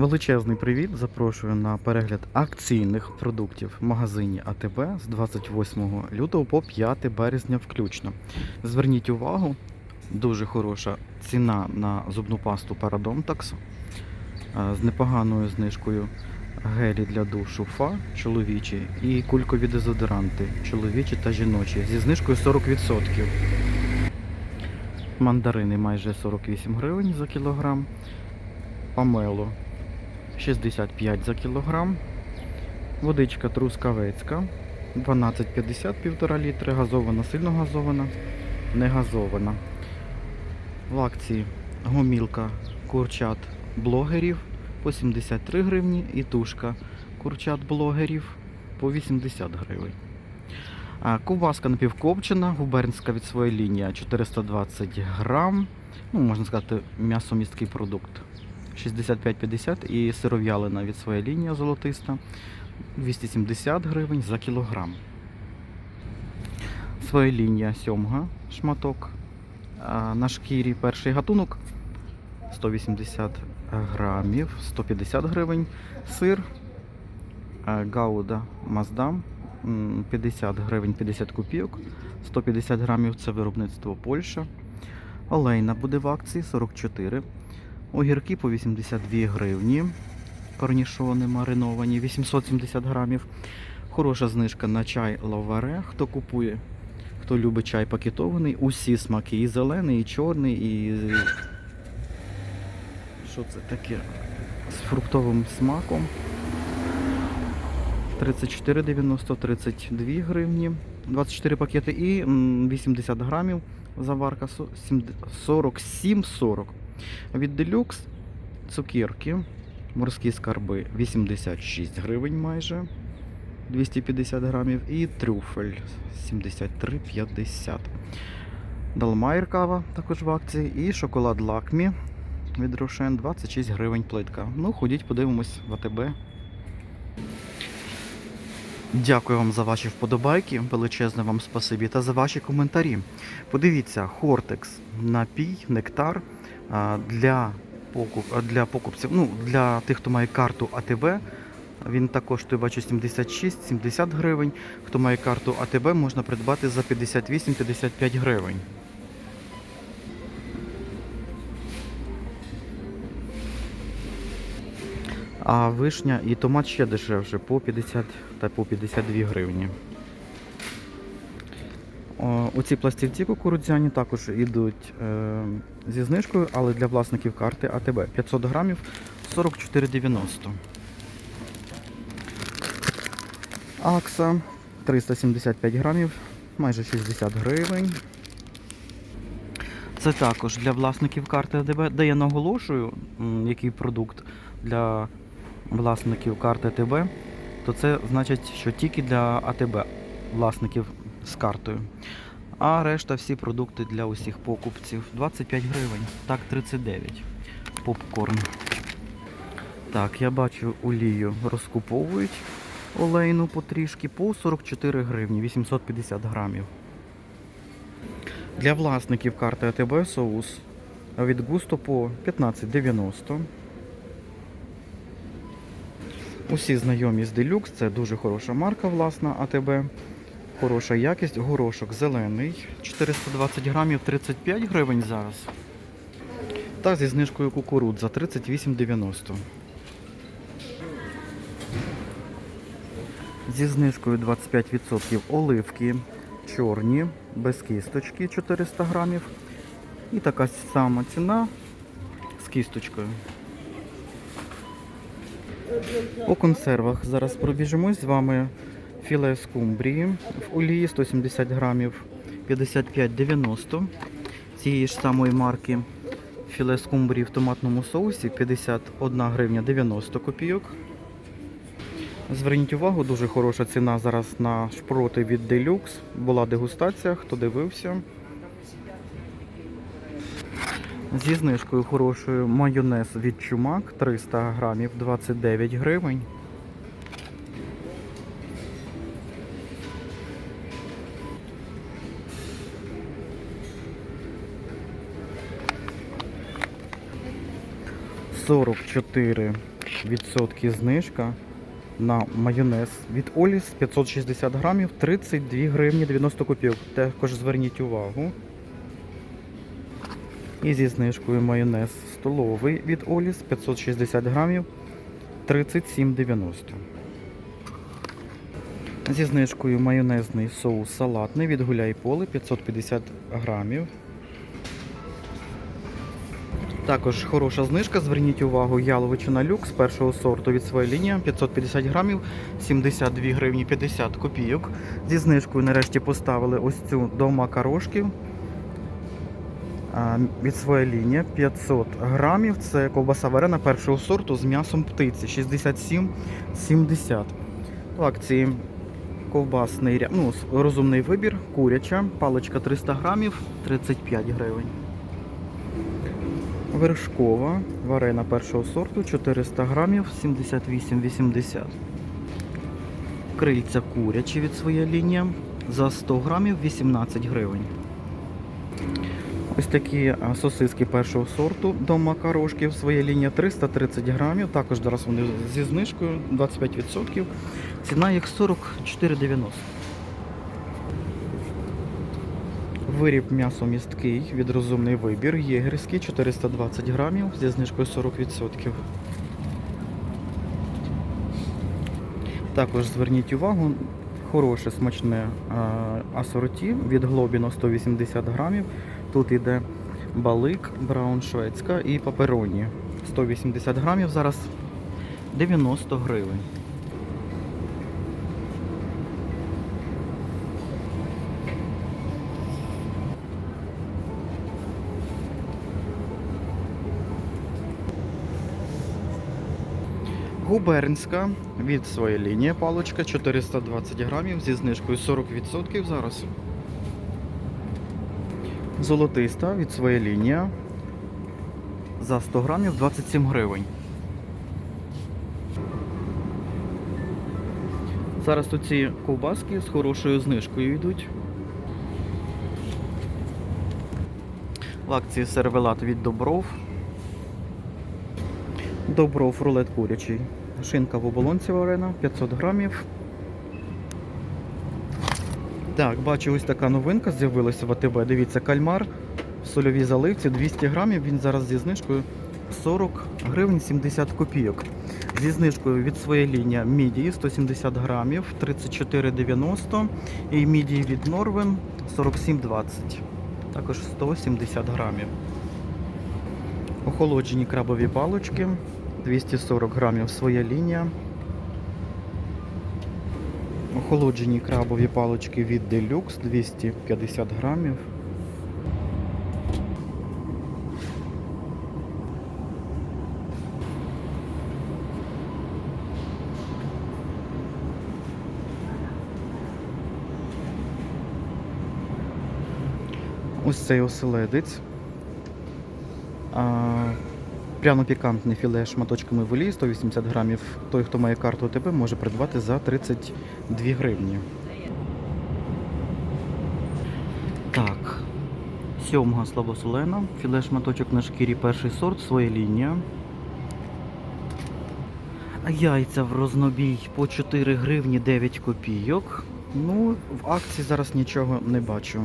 Величезний привіт! Запрошую на перегляд акційних продуктів в магазині АТБ з 28 лютого по 5 березня включно. Зверніть увагу, дуже хороша ціна на зубну пасту Paradomtax е, з непоганою знижкою гелі для душу ФА чоловічі і кулькові дезодоранти чоловічі та жіночі зі знижкою 40%. Мандарини майже 48 гривень за кілограм. Памело 65 за кілограм. Водичка трускавецька 12,50 1,5 літри. Газована, сильно газована, не газована. В акції гомілка курчат блогерів по 73 гривні і тушка курчат блогерів по 80 гривень. А ковбаска напівкопчена, губернська від своєї лінії 420 грам. Ну, можна сказати, м'ясомісткий продукт. 65,50 і сиров'ялина від своєї лінії золотиста 270 гривень за кілограм. Своя лінія сьомга шматок. На шкірі перший гатунок 180 грамів, 150 гривень. Сир Гауда Маздам 50 гривень 50 копійок, 150 грамів це виробництво Польща. Олейна буде в акції 44 Огірки по 82 гривні. Корнішони мариновані, 870 грамів. Хороша знижка на чай лаваре. Хто купує, хто любить чай пакетований, усі смаки, і зелений, і чорний, і. Що це таке? З фруктовим смаком. 34,90, 32 гривні, 24 пакети і 80 грамів заварка со- сім- 47,40. Від Deluxe цукерки, морські скарби 86 гривень майже 250 грамів і трюфель 73,50. Далмайр кава також в акції і шоколад Лакмі від Рошен 26 гривень плитка. Ну, ходіть, подивимось в АТБ. Дякую вам за ваші вподобайки, величезне вам спасибі та за ваші коментарі. Подивіться, Хортекс, напій, нектар для, покуп, для покупців, ну, для тих, хто має карту АТБ. Він також коштує, бачу, 76-70 гривень. Хто має карту АТБ, можна придбати за 58-55 гривень. А вишня і томат ще дешевше по 50 та по 52 гривні. О, Оці пластівці кукурудзяні також йдуть е, зі знижкою, але для власників карти АТБ 500 грамів 44,90. Акса 375 грамів, майже 60 гривень. Це також для власників карти АТБ, де я наголошую, який продукт для власників карти АТБ, то це значить, що тільки для АТБ власників з картою. А решта всі продукти для усіх покупців. 25 гривень, так 39. Попкорн. Так, я бачу олію розкуповують олейну потрішки по 44 гривні, 850 грамів. Для власників карти АТБ соус від густо по 15,90. Усі знайомі з Deluxe, це дуже хороша марка, власна АТБ. Хороша якість, горошок зелений, 420 грамів 35 гривень зараз. Та зі знижкою кукурудза 38,90. Зі знижкою 25% оливки чорні, без кісточки 400 грамів. І така сама ціна з кісточкою. По консервах зараз пробіжимось з вами філе скумбрії в олії 170 грамів 55,90 цієї ж самої марки. Філе скумбрії в томатному соусі 51 гривня 90 копійок. Зверніть увагу, дуже хороша ціна зараз на шпроти від Deluxe. Була дегустація, хто дивився. Зі знижкою хорошою майонез від чумак 300 грамів 29 гривень. Сорок чотири відсотки знижка на майонез від Оліс 560 грамів 32 гривні 90 копійок. Також зверніть увагу. І зі знижкою майонез столовий від Оліс 560 грамів 37,90. Зі знижкою майонезний соус салатний від Гуляй Поле 550 грамів. Також хороша знижка, зверніть увагу, яловичина люкс першого сорту від своєї лінії 550 грамів, 72 гривні 50 копійок. Зі знижкою нарешті поставили ось цю до макарошків. Від своєї лінії 500 грамів. Це ковбаса варена першого сорту з м'ясом птиці 67,70. В акції ковбасний ну, розумний вибір, куряча, паличка 300 грамів 35 гривень. Вершкова, варена першого сорту 400 грамів 78,80. Крильця курячі від своєї лінії за 100 грамів 18 гривень. Ось такі сосиски першого сорту до макарошків своя лінія 330 грамів. Також зараз вони зі знижкою 25%. Ціна їх 44,90. Виріб м'ясо місткий від розумний вибір. Єгерський 420 грамів зі знижкою 40%. Також зверніть увагу, хороше смачне асорті від Глобіно 180 грамів. Тут іде балик, браун шведська і папероні 180 грамів. Зараз 90 гривень. Губернська від своєї лінії паличка 420 грамів зі знижкою 40% зараз. Золотиста від своєї лінії за 100 грамів 27 гривень. Зараз тут ці ковбаски з хорошою знижкою йдуть. В акції сервелат від Добров. Добров рулет курячий. Шинка в оболонці варена 500 грамів. Так, бачу, ось така новинка з'явилася в АТБ. Дивіться, кальмар в сольовій заливці 200 грамів. Він зараз зі знижкою 40 гривень 70 копійок. Зі знижкою від своєї лінії мідії 170 грамів 34,90 і мідії від Норвен 47,20. Також 170 грамів. Охолоджені крабові палочки 240 грамів своя лінія. Охолоджені крабові палочки від Deluxe 250 грамів. Ось цей оселедець. А, пряно пікантне філе шматочками в олії 180 грамів. Той, хто має карту ОТБ, може придбати за 32 гривні. Так. Сьомга слабосолена. Філе шматочок на шкірі перший сорт, своя лінія. Яйця в рознобій по 4 гривні 9 копійок. Ну, в акції зараз нічого не бачу.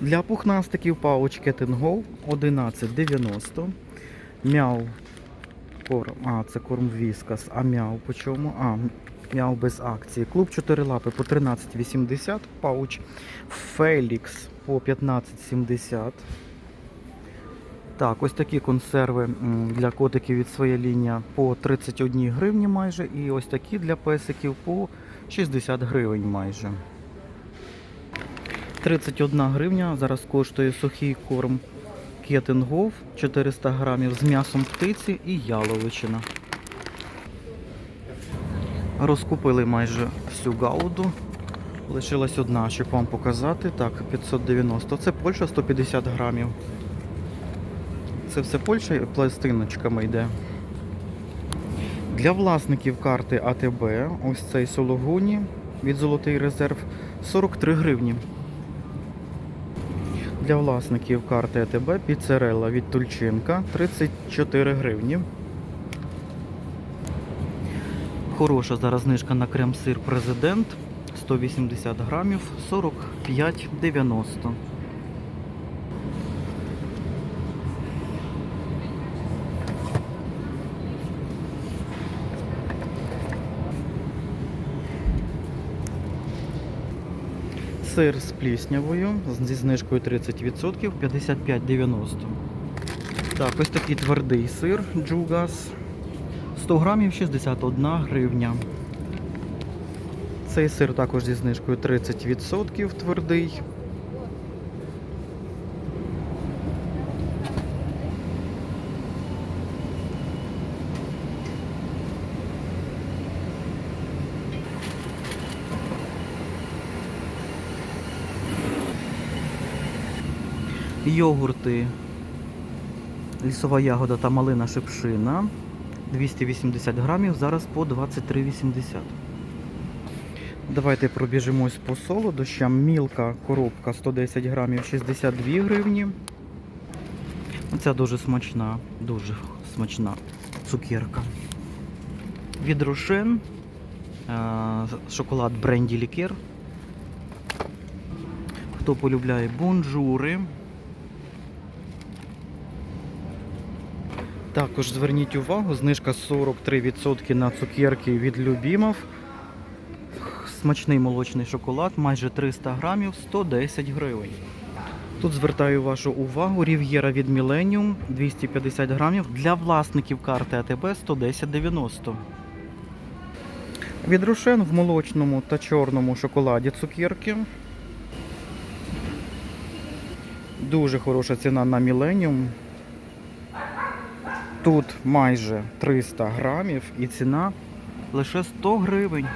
Для пухнастиків паучки Go 11,90. Мяу. Корм. А, це корм Віскас. А мяу по чому? А, мяу без акції. Клуб 4 лапи по 13,80. Пауч. Фелікс по 15,70. Так, ось такі консерви для котиків від своєї лінії по 31 гривні майже. І ось такі для песиків по 60 гривень майже. 31 гривня зараз коштує сухий корм Кетенгов 400 грамів з м'ясом птиці і яловичина. Розкупили майже всю гауду. Лишилась одна, щоб вам показати. Так, 590. Це Польща 150 грамів. Це все Польща пластиночками йде. Для власників карти АТБ ось цей сологуні від Золотий резерв 43 гривні. Для власників карти АТБ піцерела від Тульчинка 34 гривні. Хороша зараз знижка на крем-сир президент 180 грамів 45,90. Сир з пліснявою зі знижкою 30% 55,90. Так, ось такий твердий сир Джугас 100 грамів 61 гривня. Цей сир також зі знижкою 30% твердий. Йогурти лісова ягода та малина шипшина 280 грамів, зараз по 23,80. Давайте пробіжимось по солодощам. Мілка коробка 110 грамів 62 гривні. Оця дуже смачна, дуже смачна цукерка. Від Рошен е, шоколад бренді лікер. Хто полюбляє бонжури. Також зверніть увагу, знижка 43% на цукерки від Любімов. Смачний молочний шоколад, майже 300 грамів, 110 гривень. Тут звертаю вашу увагу, Рів'єра від Millennium 250 грамів для власників карти АТБ 110,90. Від Рошен в молочному та чорному шоколаді цукерки. Дуже хороша ціна на Millennium. Тут майже 300 грамів і ціна лише 100 гривень.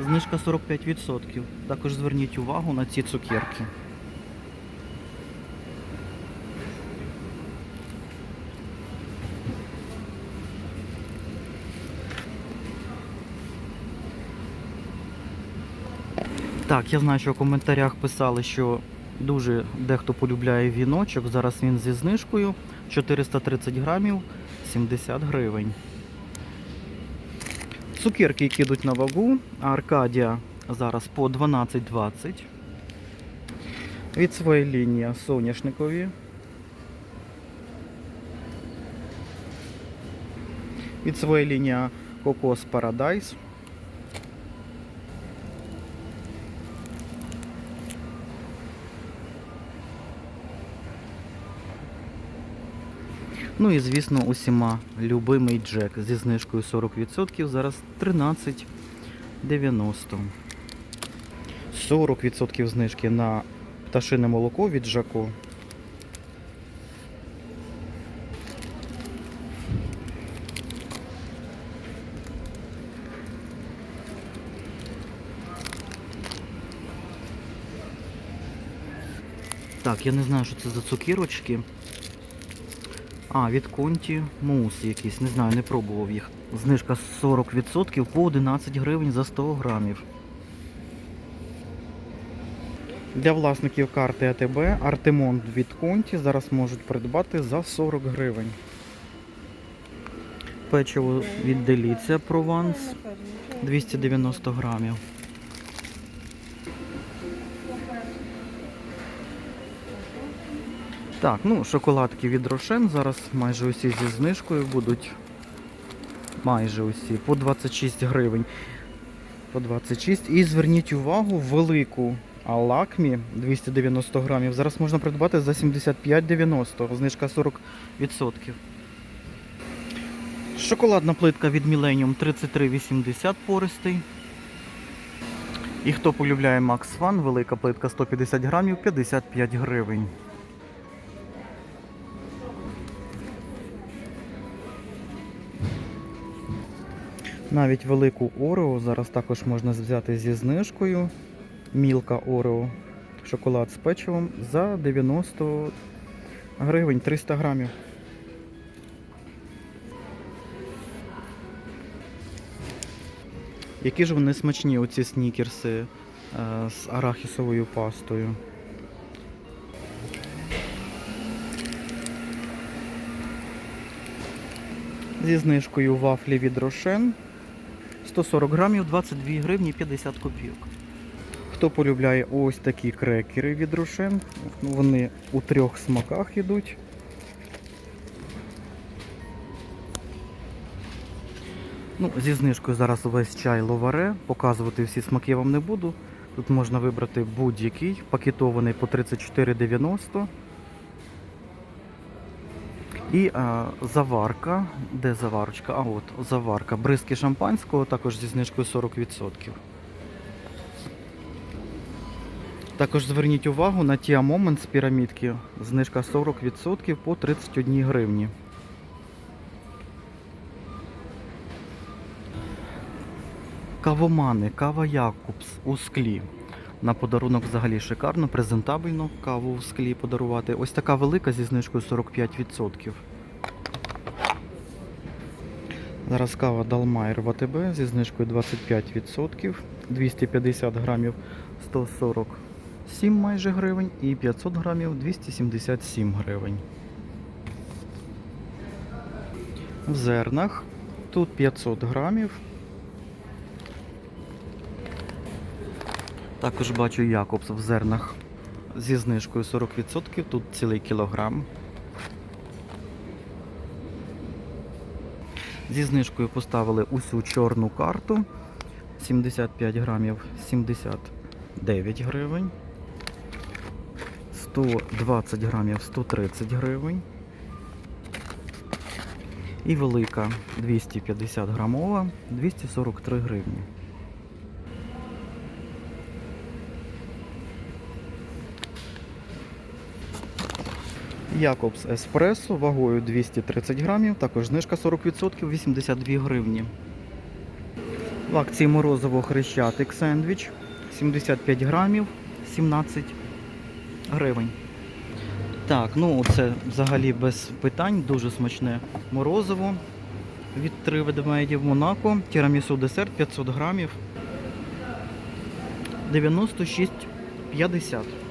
Знижка 45%. Також зверніть увагу на ці цукерки. Так, я знаю, що в коментарях писали, що дуже дехто полюбляє віночок. Зараз він зі знижкою 430 грамів 70 гривень. Цукерки, які йдуть на вагу, Аркадія зараз по 12,20. Від своєї лінії соняшникові. Від своєї лінії Кокос Paradise. Ну і звісно, усіма любимий джек зі знижкою 40%, зараз 13,90. 40% знижки на пташине молоко від Жако. Так, я не знаю, що це за цукірочки. А, від Конті мус якийсь, не знаю, не пробував їх. Знижка 40% по 11 гривень за 100 грамів. Для власників карти АТБ Артемон від Конті зараз можуть придбати за 40 гривень. Печиво від Деліція Прованс 290 грамів. Так, ну, шоколадки від Рошен зараз майже усі зі знижкою будуть. Майже усі, по 26 гривень. По 26. І зверніть увагу, велику Алакмі 290 грамів. Зараз можна придбати за 75,90, знижка 40%. Шоколадна плитка від Millennium 33,80 пористий. І хто полюбляє Max Fun, велика плитка 150 грамів, 55 гривень. Навіть велику Орео зараз також можна взяти зі знижкою. Мілка Орео, шоколад з печивом за 90 гривень 300 грамів. Які ж вони смачні, оці снікерси е, з арахісовою пастою. Зі знижкою вафлі від рошен 140 грамів 22 гривні 50 копійок. Хто полюбляє ось такі крекери від Рошен, вони у трьох смаках йдуть. Ну, зі знижкою зараз увесь чай ловаре. Показувати всі смаки я вам не буду. Тут можна вибрати будь-який, пакетований по 34,90. І а, заварка. Де заварочка? А от заварка. Бризки шампанського, також зі знижкою 40%. Також зверніть увагу на Tia з пірамідки. Знижка 40% по 31 гривні. Кавомани, кава Якобс у склі. На подарунок взагалі шикарно, презентабельно каву у склі подарувати. Ось така велика зі знижкою 45%. Зараз кава Далмайер в зі знижкою 25%, 250 грамів 147 майже гривень і 500 грамів 277 гривень. В зернах тут 500 грамів. Також бачу Якобс в зернах зі знижкою 40%, тут цілий кілограм. Зі знижкою поставили усю чорну карту. 75 грамів 79 гривень. 120 грамів 130 гривень. І велика 250 грамова 243 гривні. Якобс Еспресо вагою 230 грамів, також знижка 40%, 82 гривні. В акції морозиво хрещатик сендвіч 75 грамів, 17 гривень. Так, ну це взагалі без питань, дуже смачне морозиво від 3 ведмедів Монако. Тірамісу десерт 500 грамів. 96,50.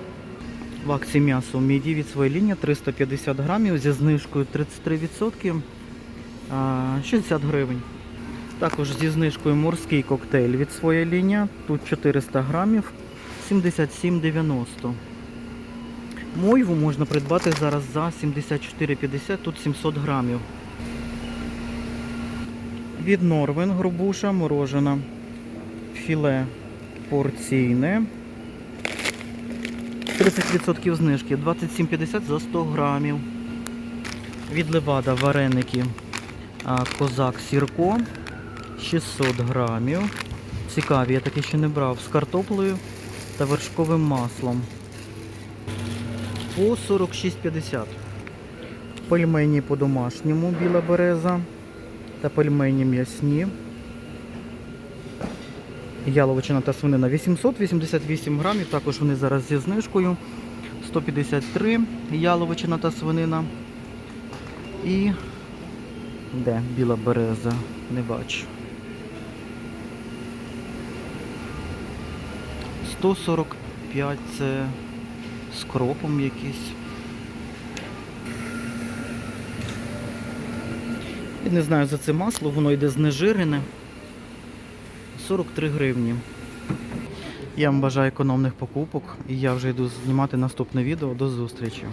В акції м'ясо міді від своєї лінії 350 грамів зі знижкою 33%, 60 гривень. Також зі знижкою морський коктейль від своєї лінії. Тут 400 грамів 77,90. Мойву можна придбати зараз за 74,50, тут 700 грамів. Від Норвен грубуша морожена. Філе порційне. 30% знижки, 27,50 за 100 грамів. Від Левада вареники Козак Сірко 600 грамів. Цікаві, я таки ще не брав. З картоплею та вершковим маслом. По 46,50. Пельмені по-домашньому біла береза. Та пельмені м'ясні. Яловичина та свинина 888 грамів, також вони зараз зі знижкою. 153 яловичина та свинина. І де біла береза? Не бачу. 145 це з кропом якийсь. Я не знаю за це масло, воно йде знежирене. 43 гривні. Я вам бажаю економних покупок і я вже йду знімати наступне відео. До зустрічі.